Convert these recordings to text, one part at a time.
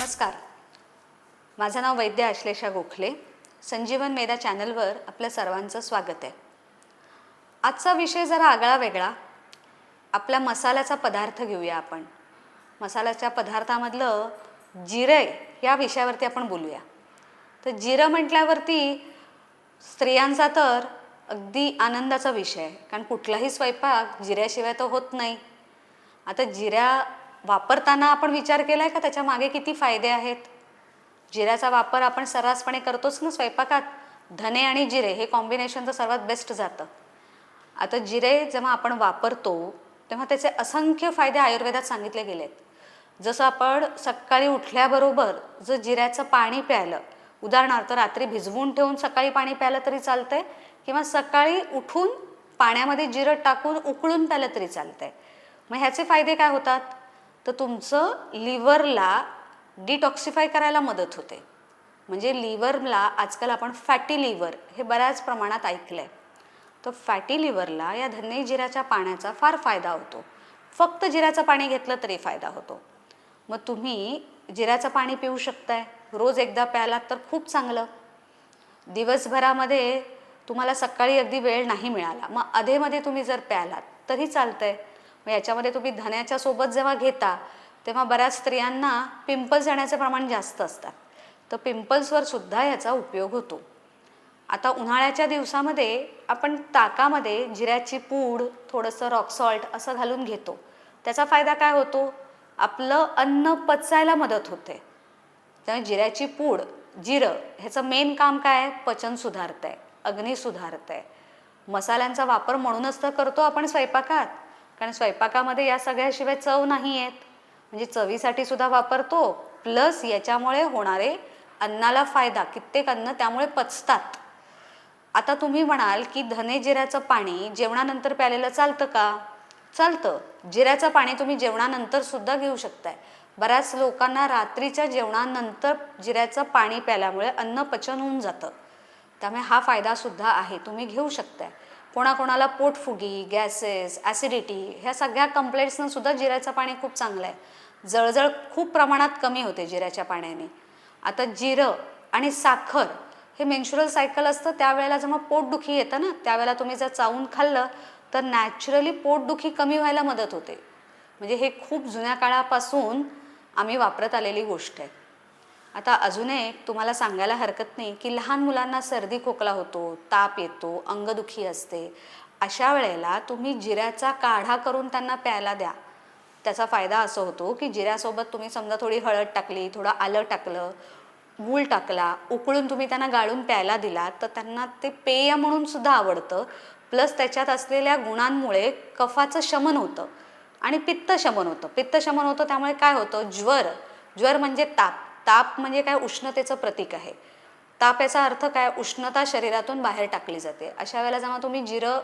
नमस्कार. माझं नाव वैद्य आश्लेषा गोखले. संजीवन मेधा चॅनलवर आपल्या सर्वांचं स्वागत आहे. आजचा विषय जरा आगळा वेगळा आपल्या मसाल्याचा पदार्थ घेऊया आपण. मसाल्याच्या पदार्थामधलं जिरे या विषयावरती आपण बोलूया. तर जिरं म्हटल्यावरती स्त्रियांचा तर अगदी आनंदाचा विषय आहे. कारण कुठलाही स्वयंपाक जिऱ्याशिवाय तर होत नाही. आता जिऱ्या वापरताना आपण विचार केला आहे का? त्याच्यामागे किती फायदे आहेत? जिऱ्याचा वापर आपण सर्रासपणे करतोच ना स्वयंपाकात? धने आणि जिरे हे कॉम्बिनेशन तर सर्वात बेस्ट जातं. आता जिरे जेव्हा आपण वापरतो तेव्हा त्याचे असंख्य फायदे आयुर्वेदात सांगितले गेले आहेत जसं आपण सकाळी उठल्याबरोबर जर जिऱ्याचं पाणी प्यायलं उदाहरणार्थ रात्री भिजवून ठेवून सकाळी पाणी प्यायलं तरी चालतंय किंवा सकाळी उठून पाण्यामध्ये जिरं टाकून उकळून प्यायलं तरी चालतंय. मग ह्याचे फायदे काय होतात? तर तुमचं लिव्हरला डिटॉक्सिफाय करायला मदत होते. म्हणजे लिव्हरला आजकाल आपण फॅटी लिव्हर हे बऱ्याच प्रमाणात ऐकलं आहे तर फॅटी लिव्हरला या धने जिऱ्याच्या पाण्याचा फार फायदा होतो. फक्त जिऱ्याचं पाणी घेतलं तरी फायदा होतो. मग तुम्ही जिऱ्याचं पाणी पिऊ शकताय. रोज एकदा प्यालात तर खूप चांगलं. दिवसभरामध्ये तुम्हाला सकाळी अगदी वेळ नाही मिळाला. मग अधेमध्ये तुम्ही जर प्यालात तरी चालतंय. मग याच्यामध्ये तुम्ही धन्याच्या सोबत जेव्हा घेता तेव्हा बऱ्याच स्त्रियांना पिंपल्स येण्याचे प्रमाण जास्त असतात. तर पिंपल्सवर सुद्धा याचा उपयोग होतो. आता उन्हाळ्याच्या दिवसामध्ये आपण ताकामध्ये जिऱ्याची पूड थोडंसं रॉक सॉल्ट असं घालून घेतो. त्याचा फायदा काय होतो? आपलं अन्न पचायला मदत होते. त्यामुळे जिऱ्याची पूड जिरं ह्याचं मेन काम काय? आहे पचन सुधारतं आहे अग्नी सुधारतं आहे मसाल्यांचा वापर म्हणूनच तर करतो आपण स्वयंपाकात. कारण स्वयंपाकामध्ये या सगळ्याशिवाय चव नाही आहेत म्हणजे चवीसाठी सुद्धा वापरतो प्लस याच्यामुळे होणारे अन्नाला फायदा कित्येक अन्न त्यामुळे पचतात. आता तुम्ही म्हणाल की धने जिऱ्याचं पाणी जेवणानंतर प्यालेलं चालतं का? चालतं. जिऱ्याचं पाणी तुम्ही जेवणानंतर सुद्धा घेऊ शकताय. बऱ्याच लोकांना रात्रीच्या जेवणानंतर जिऱ्याचं पाणी प्याल्यामुळे अन्न पचन होऊन जातं. त्यामुळे हा फायदा सुद्धा आहे तुम्ही घेऊ शकताय. कोणाकोणाला पोटफुगी गॅसेस ॲसिडिटी ह्या सगळ्या कंप्लेंट्सनं सुद्धा जिऱ्याचं पाणी खूप चांगलं आहे. जळजळ खूप प्रमाणात कमी होते जिऱ्याच्या पाण्याने. आता जिरं आणि साखर हे मेन्शुरल सायकल असतं त्यावेळेला जेव्हा पोटदुखी येतं ना त्यावेळेला तुम्ही जर चावून खाल्लं तर नॅचरली पोटदुखी कमी व्हायला मदत होते. म्हणजे हे खूप जुन्या काळापासून आम्ही वापरत आलेली गोष्ट आहे. आता अजून एक तुम्हाला सांगायला हरकत नाही की लहान मुलांना सर्दी खोकला होतो ताप येतो अंगदुखी असते. अशा वेळेला तुम्ही जिऱ्याचा काढा करून त्यांना प्यायला द्या. त्याचा फायदा असं होतो की जिऱ्यासोबत तुम्ही समजा थोडी हळद टाकली थोडं आलं टाकलं गूळ टाकला उकळून तुम्ही त्यांना गाळून प्यायला दिला तर त्यांना ते पेय म्हणून सुद्धा आवडतं. प्लस त्याच्यात असलेल्या गुणांमुळे कफाचं शमन होतं आणि पित्त शमन होतं. पित्त शमन होतं त्यामुळे काय होतं? ज्वर. ज्वर म्हणजे ताप. ताप म्हणजे काय? उष्णतेचं प्रतीक आहे. ताप याचा अर्थ काय? उष्णता शरीरातून बाहेर टाकली जाते. अशा वेळेला जेव्हा तुम्ही जिरं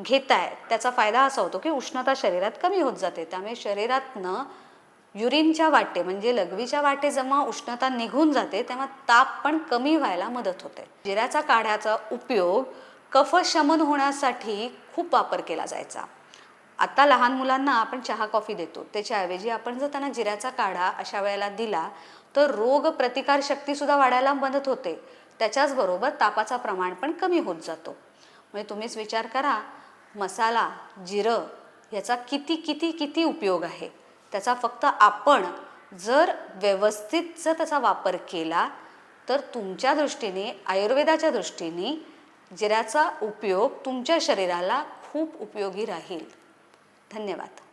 घेताय त्याचा फायदा असा होतो की उष्णता शरीरात कमी होत जाते. त्यामुळे शरीरातनं युरिनच्या वाटे म्हणजे लघवीच्या वाटे जेव्हा उष्णता निघून जाते तेव्हा ताप पण कमी व्हायला मदत होते. जिऱ्याचा काढ्याचा उपयोग कफ शमन होण्यासाठी खूप वापर केला जायचा. आता लहान मुलांना आपण चहा कॉफी देतो. त्याच्याऐवजी आपण जर त्यांना जिऱ्याचा काढा अशा वेळेला दिला तर रोग प्रतिकारशक्तीसुद्धा वाढायला मदत होते. त्याच्याचबरोबर तापाचा प्रमाण पण कमी होत जातो. म्हणजे तुम्हीच विचार करा मसाला जिरं याचा किती किती किती उपयोग आहे? त्याचा फक्त आपण जर व्यवस्थित जर त्याचा वापर केला तर तुमच्या दृष्टीने आयुर्वेदाच्या दृष्टीने जिऱ्याचा उपयोग तुमच्या शरीराला खूप उपयोगी राहील. धन्यवाद.